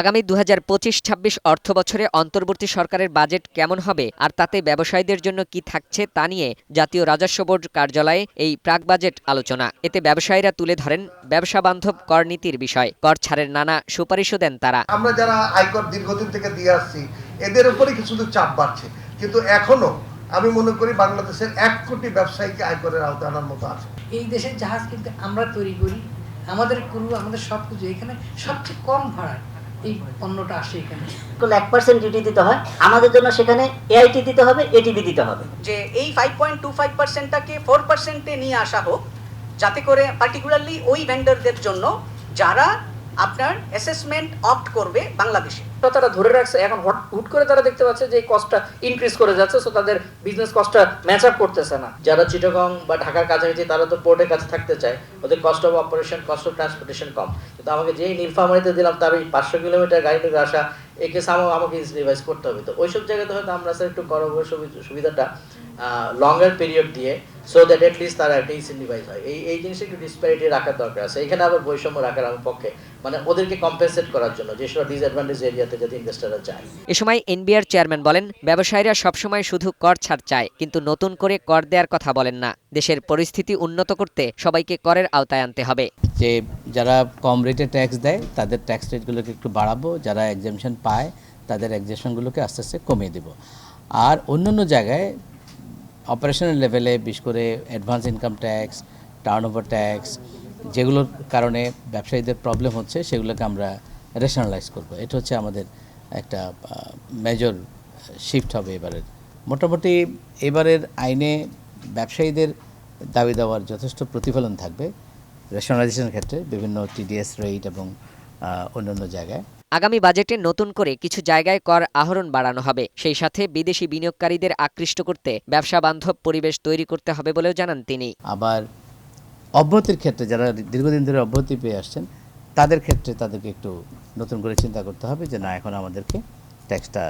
আগামী দু হাজার পঁচিশ ছাব্বিশ অর্থ বছরে অন্তর্বর্তী সরকারের বাজেট কেমন হবে আর তাতে ব্যবসায়ীদের জন্য কি থাকছে তা নিয়ে জাতীয় রাজস্ব বোর্ড কার্যালয়ে এই প্রাক বাজেট আলোচনা। এতে ব্যবসায়ীরা তুলে ধরেন ব্যবসা বান্ধব কর নীতির বিষয়। কর ছাড়ের নানা সুপারিশও দেন তারা। আমরা যারা আয়কর দীর্ঘদিন থেকে দিয়ে আসছি এদের উপরেই কি শুধু চাপ বাড়ছে? কিন্তু এখনও আমি মনে করি বাংলাদেশের এক কোটি ব্যবসায়ীকে আয়করের আওতায় আনার মতো আছে। এই দেশের জাহাজ কিন্তু আমরা তৈরি করি আমাদের ক্রু আমাদের সব কিছু এখানে সবচেয়ে কম ভাড়ায় এই পণ্যটা আসে এখানে। এক পার্সেন্ট ডিউটি দিতে হয়। আমাদের জন্য সেখানে এআইটি দিতে হবে এটিভি দিতে হবে। যে এই ফাইভ পয়েন্ট টু ফাইভ পার্সেন্টটাকে ফোর পার্সেন্টে নিয়ে আসা হোক যাতে করে পার্টিকুলারলি ওই ভেন্ডারদের জন্য যারা আপনার অ্যাসেসমেন্ট অপ্ট করবে বাংলাদেশে। তো তারা ধরে রাখছে এখন হট- হুট করে তারা দেখতে পাচ্ছে যে কস্টটা ইনক্রিজ করে যাচ্ছে সো তাদের বিজনেস কস্টটা ম্যাচ আপ করতেছে না। যারা চিটাগং বা ঢাকার কাছাকাছি তারা তো পোর্টের কাছে থাকতে চায়। ওদের cost of operation cost of transportation কম। কিন্তু আমাকে যেই নীলফামারিতে দিলাম তার ওই পাঁচশো কিলোমিটার গাড়ি থেকে আসা একে সামো আমাকে রিভাইজ করতে হবে। তো ওইসব জায়গাতে হয়তো আমরা স্যার একটু করব সুবি- সুবিধাটা লঙ্গার পিরিয়ড দিয়ে সো দ্যাট এট লিস্ট তারা একটা ইনসেন্টিভাইজ হয়। এই এই জিনিসটা একটু ডিসপ্যারিটি রাখার দরকার আছে। এখানে আবার বৈষম্য রাখার আমার পক্ষে মানে ওদেরকে কম্পেনসেট করার জন্য যেসব ডিসঅ্যাডভান্টেজ এরিয়াতে যাতে ইনভেস্টাররা যায়। এ সময় এনবিআর চেয়ারম্যান বলেন ব্যবসায়ীরা সবসময় শুধু কর ছাড় চায় কিন্তু নতুন করে কর দেওয়ার কথা বলেন না। দেশের পরিস্থিতি উন্নত করতে সবাইকে করের আওতায় আনতে হবে। যে যারা কম রেটে ট্যাক্স দেয় তাদের ট্যাক্স রেটগুলোকে একটু বাড়াবো। যারা এক্সামশন পায় তাদের এক্সামশনগুলোকে আস্তে আস্তে কমিয়ে দেব। আর অন্য অন্য জায়গায় অপারেশনাল লেভেলে, বিশেষ করে advance income tax turnover tax যেগুলোর কারণে ব্যবসায়ীদের প্রবলেম হচ্ছে, সেগুলোকে আমরা রেশনালাইজ করব। এটা হচ্ছে আমাদের একটা মেজর শিফট হবে এবারের। মোটামুটি এবারের আইনে ব্যবসায়ীদের দাবি দেওয়ার যথেষ্ট প্রতিফলন থাকবে রেশনালাইজেশনের ক্ষেত্রে বিভিন্ন টিডিএস রেট এবং অন্যান্য জায়গায়। আগামী বাজেটে নতুন করে কিছু জায়গায় কর আহরণ বাড়ানো হবে। সেই সাথে বিদেশি বিনিয়োগকারীদের আকৃষ্ট করতে ব্যবসা বান্ধব পরিবেশ তৈরি করতে হবে বলেও জানান তিনি। আবার অব্যাহতির ক্ষেত্রে যারা দীর্ঘদিন ধরে অব্যাহতি পেয়ে আসছেন, তাদের ক্ষেত্রে তাদেরকে একটু নতুন করে চিন্তা করতে হবে যে না, এখন আমাদেরকে ট্যাক্সটা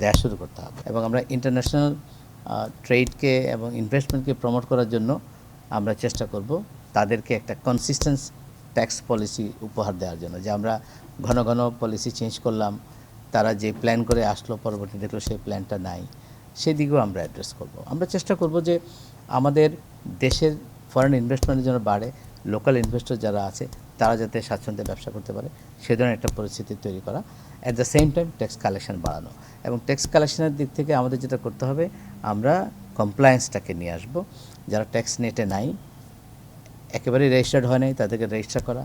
দেওয়া শুরু করতে হবে। এবং আমরা ইন্টারন্যাশনাল ট্রেডকে এবং ইনভেস্টমেন্টকে প্রমোট করার জন্য আমরা চেষ্টা করব তাদেরকে একটা কনসিস্টেন্স ট্যাক্স পলিসি উপহার দেওয়ার জন্য, যে আমরা ঘন ঘন পলিসি চেঞ্জ করলাম, তারা যে প্ল্যান করে আসলো পরবর্তী দেখল সেই প্ল্যানটা নাই, সেদিকেও আমরা অ্যাড্রেস করব। আমরা চেষ্টা করব যে আমাদের দেশের ফরেন ইনভেস্টমেন্টের জন্য বাড়ে লোকাল ইনভেস্টর যারা আছে, তারা যাতে স্বাচ্ছন্দ্যে ব্যবসা করতে পারে, সে ধরনের একটা পরিস্থিতি তৈরি করা at the same time tax collection বাড়ানো। এবং ট্যাক্স কালেকশনের দিক থেকে আমাদের যেটা করতে হবে, আমরা কমপ্লায়েন্সটাকে নিয়ে আসব, যারা ট্যাক্স নেটে নাই একেবারেই রেজিস্টার্ড হয় নাই তাদেরকে রেজিস্টার করা।